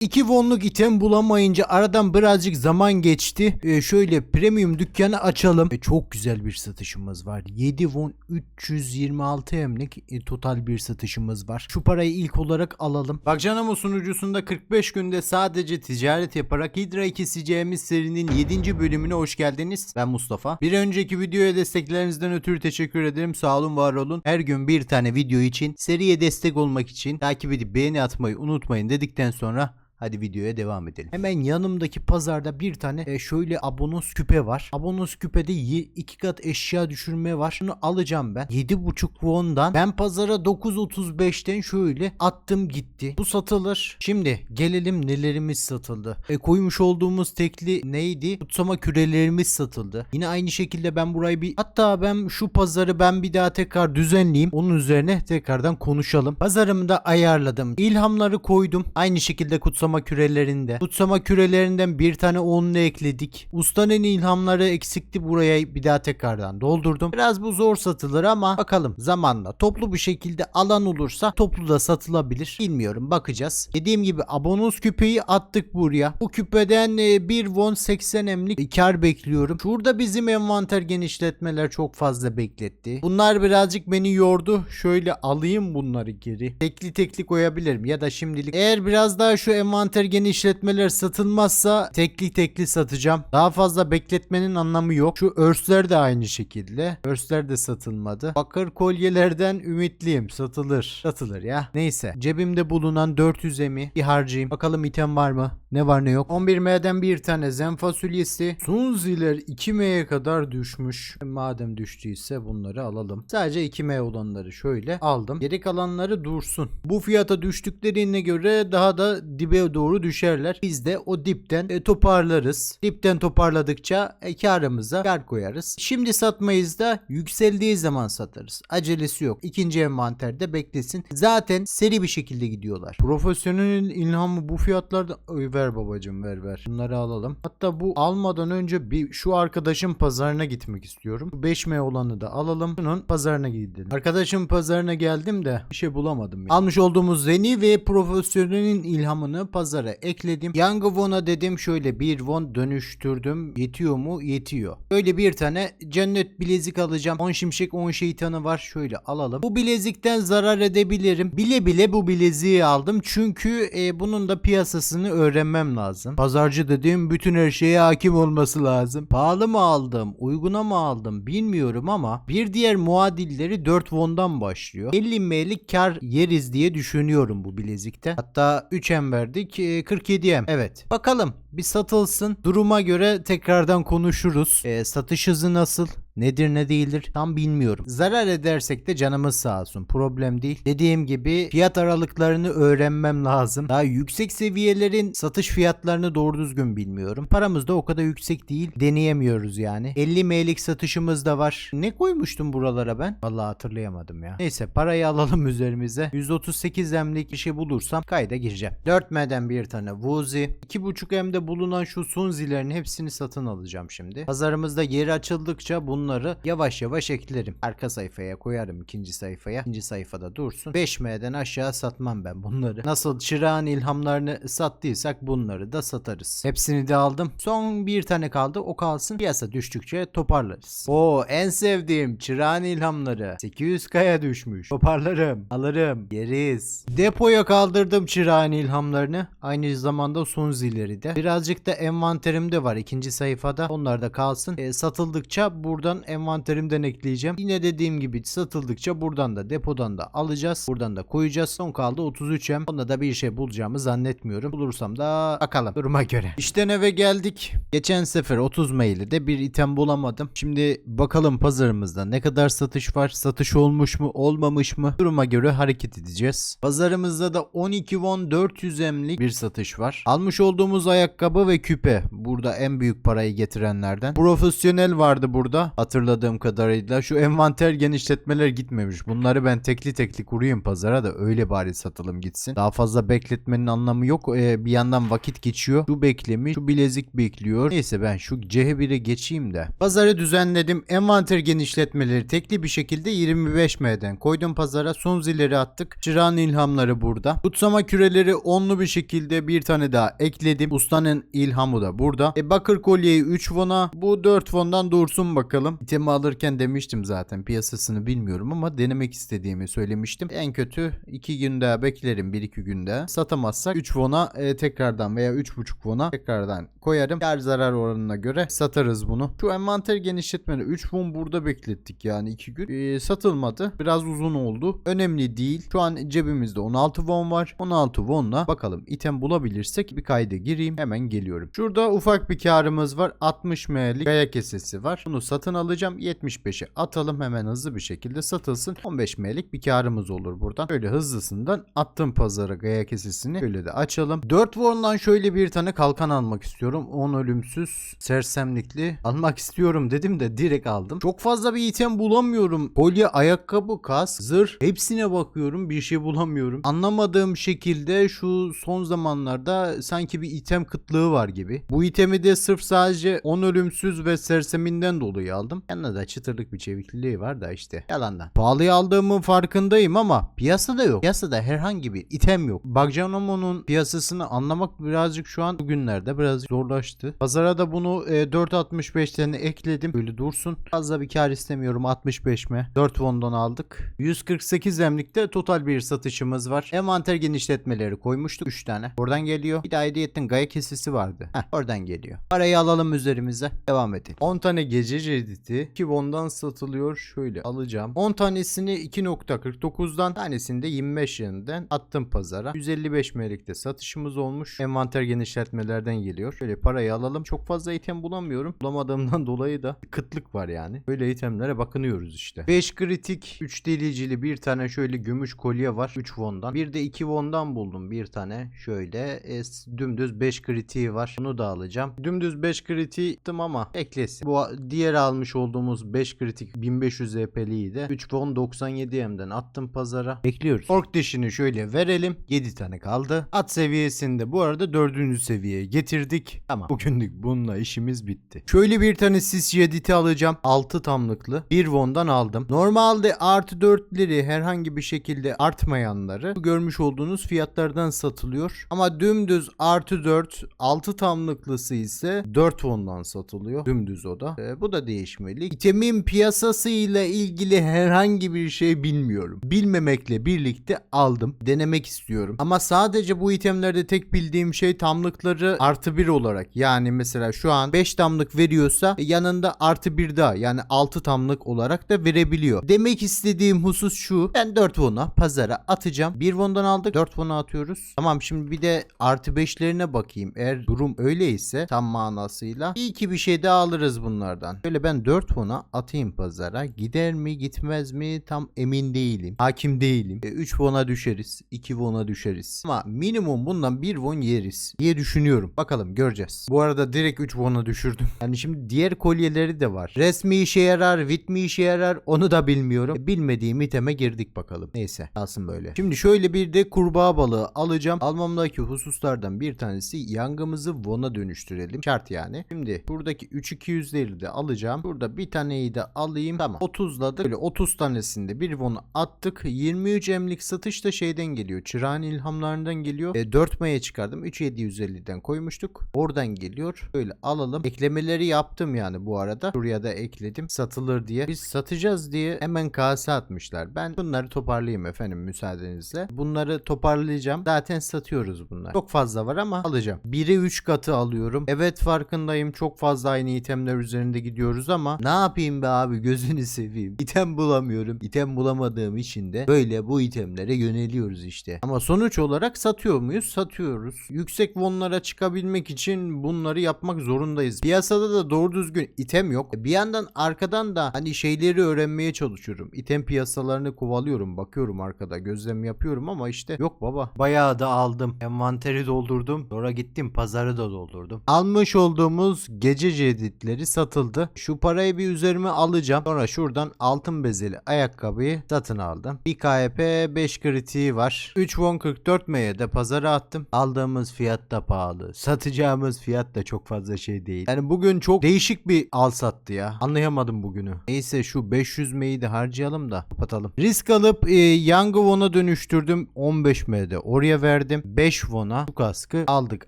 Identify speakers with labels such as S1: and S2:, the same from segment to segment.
S1: 2 wonluk item bulamayınca aradan birazcık zaman geçti. Ee, şöyle premium dükkanı açalım. Ee, çok güzel bir satışımız var. 7 won 326 emlik e, total bir satışımız var. Şu parayı ilk olarak alalım. Bak Canamo sunucusunda 45 günde sadece ticaret yaparak Hydra keseceğimiz serinin 7. bölümüne hoş geldiniz. Ben Mustafa. Bir önceki videoya desteklerinizden ötürü teşekkür ederim. Sağ olun var olun. Her gün bir tane video için seriye destek olmak için takip edip beğeni atmayı unutmayın dedikten sonra Hadi videoya devam edelim. Hemen yanımdaki pazarda bir tane e, şöyle abonos küpe var. Abonos küpede iki kat eşya düşürme var. Şunu alacağım ben. 7.5 won'dan ben pazara 9.35'ten şöyle attım gitti. Bu satılır. Şimdi gelelim nelerimiz satıldı. E, koymuş olduğumuz tekli neydi? Kutsama kürelerimiz satıldı. Yine aynı şekilde ben burayı bir hatta ben şu pazarı ben bir daha tekrar düzenleyeyim. Onun üzerine tekrardan konuşalım. Pazarımı da ayarladım. İlhamları koydum. Aynı şekilde kutsama kürelerinde. Kutsama kürelerinden bir tane onlu ekledik. Ustanın ilhamları eksikti buraya bir daha tekrardan doldurdum. Biraz bu zor satılır ama bakalım zamanla toplu bir şekilde alan olursa toplu da satılabilir. Bilmiyorum bakacağız. Dediğim gibi abonus küpeyi attık buraya. Bu küpeden e, bir won 80 emlik kar bekliyorum. Şurada bizim envanter genişletmeler çok fazla bekletti. Bunlar birazcık beni yordu. Şöyle alayım bunları geri. Tekli tekli koyabilirim ya da şimdilik. Eğer biraz daha şu envanter genişletmeler satılmazsa tekli tekli satacağım. Daha fazla bekletmenin anlamı yok. Şu örsler de aynı şekilde. Örsler de satılmadı. Bakır kolyelerden ümitliyim. Satılır. Satılır ya. Neyse. Cebimde bulunan 400 emi bir harcayayım. Bakalım item var mı? Ne var ne yok. 11M'den bir tane zen fasulyesi. Sunziler 2M'ye kadar düşmüş. Madem düştüyse bunları alalım. Sadece 2M olanları şöyle aldım. Geri kalanları dursun. Bu fiyata düştüklerine göre daha da dibe doğru düşerler. Biz de o dipten e, toparlarız. Dipten toparladıkça e, karımıza kar koyarız. Şimdi satmayız da yükseldiği zaman satarız. Acelesi yok. İkinci envanterde beklesin. Zaten seri bir şekilde gidiyorlar. Profesyonelin ilhamı bu fiyatlarda Oy, ver babacım ver ver. Bunları alalım. Hatta bu almadan önce bir şu arkadaşın pazarına gitmek istiyorum. Bu 5M olanı da alalım. Şunun pazarına gidelim. Arkadaşım pazarına geldim de bir şey bulamadım. ya. Almış olduğumuz zeni ve profesyonelin ilhamını pazara ekledim. Young Won'a dedim şöyle bir won dönüştürdüm. Yetiyor mu? Yetiyor. Böyle bir tane cennet bilezik alacağım. 10 şimşek 10 şeytanı var. Şöyle alalım. Bu bilezikten zarar edebilirim. Bile bile bu bileziği aldım. Çünkü e, bunun da piyasasını öğrenmem lazım. Pazarcı dediğim bütün her şeye hakim olması lazım. Pahalı mı aldım? Uyguna mı aldım? Bilmiyorum ama bir diğer muadilleri 4 won'dan başlıyor. 50 m'lik kar yeriz diye düşünüyorum bu bilezikte. Hatta 3M verdik. e, 47M. Evet. Bakalım bir satılsın. Duruma göre tekrardan konuşuruz. E, satış hızı nasıl? Nedir ne değildir tam bilmiyorum. Zarar edersek de canımız sağ olsun. Problem değil. Dediğim gibi fiyat aralıklarını öğrenmem lazım. Daha yüksek seviyelerin satış fiyatlarını doğru düzgün bilmiyorum. Paramız da o kadar yüksek değil. Deneyemiyoruz yani. 50 M'lik satışımız da var. Ne koymuştum buralara ben? Vallahi hatırlayamadım ya. Neyse parayı alalım üzerimize. 138 M'lik bir şey bulursam kayda gireceğim. 4M'den bir tane Wuzi. 2.5 M'de bulunan şu Sunzilerin hepsini satın alacağım şimdi. Pazarımızda yeri açıldıkça bunları yavaş yavaş eklerim. Arka sayfaya koyarım ikinci sayfaya. İkinci sayfada dursun. 5M'den aşağı satmam ben bunları. Nasıl çırağın ilhamlarını sattıysak bunları da satarız. Hepsini de aldım. Son bir tane kaldı. O kalsın. Piyasa düştükçe toparlarız. Oo en sevdiğim çırağın ilhamları. 800 kaya düşmüş. Toparlarım. Alırım. Yeriz. Depoya kaldırdım çırağın ilhamlarını. Aynı zamanda son zilleri de. Birazcık da envanterimde var ikinci sayfada. Onlar da kalsın. E, satıldıkça buradan envanterimden ekleyeceğim. Yine dediğim gibi satıldıkça buradan da depodan da alacağız. Buradan da koyacağız. Son kaldı 33M. Onda da bir şey bulacağımı zannetmiyorum. Bulursam da bakalım duruma göre. İşten eve geldik. Geçen sefer 30 maili de bir item bulamadım. Şimdi bakalım pazarımızda ne kadar satış var? Satış olmuş mu olmamış mı? Duruma göre hareket edeceğiz. Pazarımızda da 12 won 400 emlik bir satış var. Almış olduğumuz ayakkabı ve küpe. Burada en büyük parayı getirenlerden. Profesyonel vardı burada. Hatırladığım kadarıyla şu envanter genişletmeler gitmemiş. Bunları ben tekli tekli kurayım pazara da öyle bari satılım gitsin. Daha fazla bekletmenin anlamı yok. Ee, bir yandan vakit geçiyor. Şu beklemiş. Şu bilezik bekliyor. Neyse ben şu CH1'e geçeyim de. Pazarı düzenledim. Envanter genişletmeleri tekli bir şekilde 25M'den koydum pazara. Son zilleri attık. Çırağın ilhamları burada. Kutsama küreleri onlu bir şekilde bir tane daha ekledim. Ustanın ilhamı da burada. E, bakır kolyeyi 3 won'a. Bu 4 won'dan dursun bakalım. İtemi alırken demiştim zaten. Piyasasını bilmiyorum ama denemek istediğimi söylemiştim. En kötü 2 gün daha beklerim. 1-2 günde. Satamazsak 3 won'a e, tekrardan veya 3.5 won'a tekrardan koyarım. Kar zarar oranına göre satarız bunu. Şu envanter genişletmeni 3 won burada beklettik yani 2 gün. E, satılmadı. Biraz uzun oldu. Önemli değil. Şu an cebimizde 16 won var. 16 won'la bakalım item bulabilirsek bir kayda gireyim. Hemen geliyorum. Şurada ufak bir karımız var. 60 m'lik gaya kesesi var. Bunu satın alacağım. 75'e atalım hemen hızlı bir şekilde satılsın. 15 m'lik bir karımız olur buradan. Böyle hızlısından attım pazara gaya kesesini. Böyle de açalım. 4 won'dan şöyle bir tane kalkan almak istiyorum. 10 ölümsüz sersemlikli almak istiyorum dedim de direkt aldım. Çok fazla bir item bulamıyorum. Kolye, ayakkabı, kas, zırh hepsine bakıyorum bir şey bulamıyorum. Anlamadığım şekilde şu son zamanlarda sanki bir item kıtlığı var gibi. Bu itemi de sırf sadece 10 ölümsüz ve serseminden dolayı aldım. Yanında da çıtırlık bir çevikliliği var da işte yalandan. Pahalıya aldığımın farkındayım ama piyasada yok. Piyasada herhangi bir item yok. Bagjanomo'nun piyasasını anlamak birazcık şu an bugünlerde birazcık zorlaştı. Pazara da bunu e, 4.65'ten ekledim. Böyle dursun. Fazla bir kar istemiyorum 65 mi? 4 won'dan aldık. 148 emlikte total bir satışımız var. Envanter genişletmeleri koymuştuk 3 tane. Oradan geliyor. Bir de ayrıyetten gaya kesesi vardı. Heh, oradan geliyor. Parayı alalım üzerimize. Devam edelim. 10 tane gece cedidi 2 won'dan satılıyor. Şöyle alacağım. 10 tanesini 2.49'dan tanesini de 25 yerinden attım pazara. 155 melikte satışımız olmuş. Envanter genişletmelerden geliyor. Şöyle parayı alalım. Çok fazla item bulamıyorum. Bulamadığımdan dolayı da kıtlık var yani. Böyle itemlere bakınıyoruz işte. 5 kritik 3 delicili bir tane şöyle gümüş kolye var. 3 won'dan. Bir de 2 won'dan buldum bir tane. Şöyle e, dümdüz 5 kritiği var. Bunu da alacağım. Dümdüz 5 kritiği attım ama eklesin. Bu diğer almış olduğumuz 5 kritik 1500 EP'liyi de 3 won 97 M'den attım pazara. Bekliyoruz. Ork dişini şöyle verelim. 7 tane kaldı. At seviyesinde bu arada 4. seviyeye getirdik. Tamam. Bugünlük bununla işimiz bitti. Şöyle bir tane sis jediti alacağım. 6 tamlıklı. 1 won'dan aldım. Normalde artı 4'leri herhangi bir şekilde artmayanları görmüş olduğunuz fiyatlardan satılıyor. Ama dümdüz artı 4 6 tamlıklısı ise 4 won'dan satılıyor. Dümdüz o da. Ee, bu da değişmeli. İtemin piyasası ile ilgili herhangi bir şey bilmiyorum. Bilmemekle birlikte aldım. Denemek istiyorum. Ama sadece bu itemlerde tek bildiğim şey tamlıkları artı 1 olarak. Yani mesela şu an 5 tamlık veriyorsa yanında artı 1 daha yani 6 tamlık olarak da verebiliyor. Demek istediğim husus şu. Ben 4 won'a pazara atacağım. 1 won'dan aldık 4 won'a atıyoruz. Tamam şimdi bir de artı 5'lerine bakayım. Eğer durum öyleyse tam manasıyla iyi ki bir şey daha alırız bunlardan. Böyle ben 4 won'a atayım pazara. Gider mi gitmez mi tam emin değilim. Hakim değilim. 3 won'a düşeriz. 2 won'a düşeriz. Ama minimum bundan 1 won yeriz diye düşünüyorum. Bakalım göreceğiz. Bu arada direkt 3 won'a düşürdüm. Yani şimdi diğer kolyeleri de var. Resmi işe yarar, vit mi işe yarar onu da bilmiyorum. E, Bilmediğim iteme girdik bakalım. Neyse kalsın böyle. Şimdi şöyle bir de kurbağa balığı alacağım. Almamdaki hususlardan bir tanesi yangımızı won'a dönüştürelim. Şart yani. Şimdi buradaki 3200'leri de alacağım. Burada bir taneyi de alayım. Tamam. 30'ladık. Böyle 30 tanesinde bir won'a attık. 23 emlik satış da şeyden geliyor. Çırağın ilhamlarından geliyor. E, 4 May'a çıkardım. 3750'den koymuştuk. Oradan geliyor. Böyle alalım. Eklemeleri yaptım yani bu arada. Şuraya da ekledim. Satılır diye. Biz satacağız diye hemen kase atmışlar. Ben bunları toparlayayım efendim müsaadenizle. Bunları toparlayacağım. Zaten satıyoruz bunlar. Çok fazla var ama alacağım. 1'e 3 katı alıyorum. Evet farkındayım. Çok fazla aynı itemler üzerinde gidiyoruz ama ne yapayım be abi gözünü seveyim. İtem bulamıyorum. İtem bulamadığım için de böyle bu itemlere yöneliyoruz işte. Ama sonuç olarak satıyor muyuz? Satıyoruz. Yüksek wonlara çıkabilmek için bunları yapmak zorundayız. Piyasada da doğru düzgün item yok. Bir yandan arkadan da hani şeyleri öğrenmeye çalışıyorum. İtem piyasalarını kovalıyorum. Bakıyorum arkada gözlem yapıyorum ama işte yok baba. Bayağı da aldım. Envanteri doldurdum. Sonra gittim pazarı da doldurdum. Almış olduğumuz gece ceditleri satıldı. Şu parayı bir üzerime alacağım. Sonra şuradan altın bezeli ayakkabıyı satın aldım. Bir KP 5 kritiği var. 3 won 44 M'ye de pazara attım. Aldığımız fiyat da pahalı. Satacağımız fiyat da çok fazla şey değil. Yani bugün çok değişik bir al sattı ya. Anlayamadım bugünü. Neyse şu 500 M'yi de harcayalım da kapatalım. Risk alıp e, Young Won'a dönüştürdüm. 15 M'de oraya verdim. 5 Won'a bu kaskı aldık.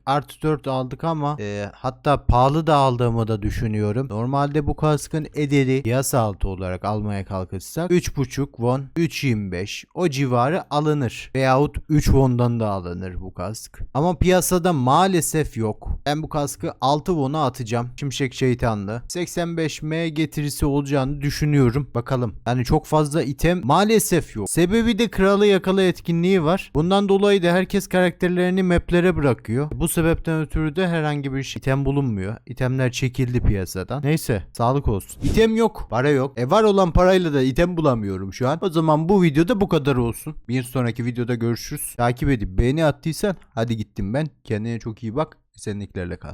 S1: Artı 4 aldık ama e, hatta pahalı da aldığımı da düşünüyorum. Normalde bu kaskın ederi piyasa altı olarak almaya kalkışsak 3.5 won, 3.25 o civarı alınır. Veyahut 3 won'dan da alınır bu kask. Ama piyasada maalesef yok. Ben bu kaskı 6 won'a atacağım. Şimşek şeytanlı. 85M getirisi olacağını düşünüyorum. Bakalım. Yani çok fazla item maalesef yok. Sebebi de kralı yakala etkinliği var. Bundan dolayı da herkes karakterlerini maplere bırakıyor. Bu sebepten ötürü de herhangi bir item bulunmuyor. İtemler çekildi piyasadan. Neyse sağlık olsun. İtem yok. Para yok. E var olan parayla da item bulamıyorum şu an. O zaman bu videoda bu kadar olsun. Bir sonraki videoda görüşürüz. Takip edip beğeni attıysan hadi gittim ben. Kendine çok iyi bak. Esenliklerle kal.